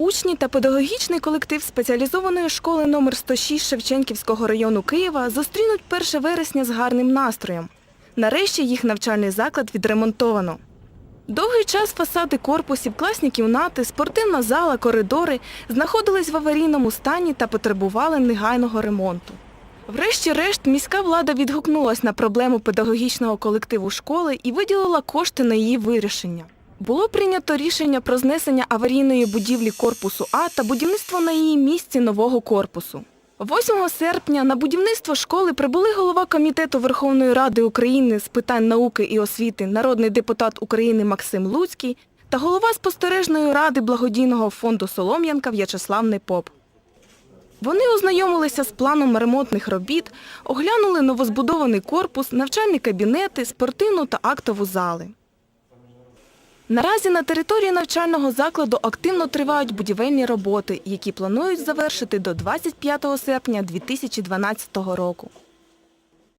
Учні та педагогічний колектив спеціалізованої школи номер 106 Шевченківського району Києва зустрінуть 1 вересня з гарним настроєм. Нарешті їх навчальний заклад відремонтовано. Довгий час фасади корпусів, класні кімнати, спортивна зала, коридори знаходились в аварійному стані та потребували негайного ремонту. Врешті-решт, міська влада відгукнулась на проблему педагогічного колективу школи і виділила кошти на її вирішення. Було прийнято рішення про знесення аварійної будівлі корпусу А та будівництво на її місці нового корпусу. 8 серпня на будівництво школи прибули голова Комітету Верховної Ради України з питань науки і освіти, народний депутат України Максим Луцький та голова спостережної ради благодійного фонду Солом'янка В'ячеслав Непоп. Вони ознайомилися з планом ремонтних робіт, оглянули новозбудований корпус, навчальні кабінети, спортивну та актову зали. Наразі на території навчального закладу активно тривають будівельні роботи, які планують завершити до 25 серпня 2012 року.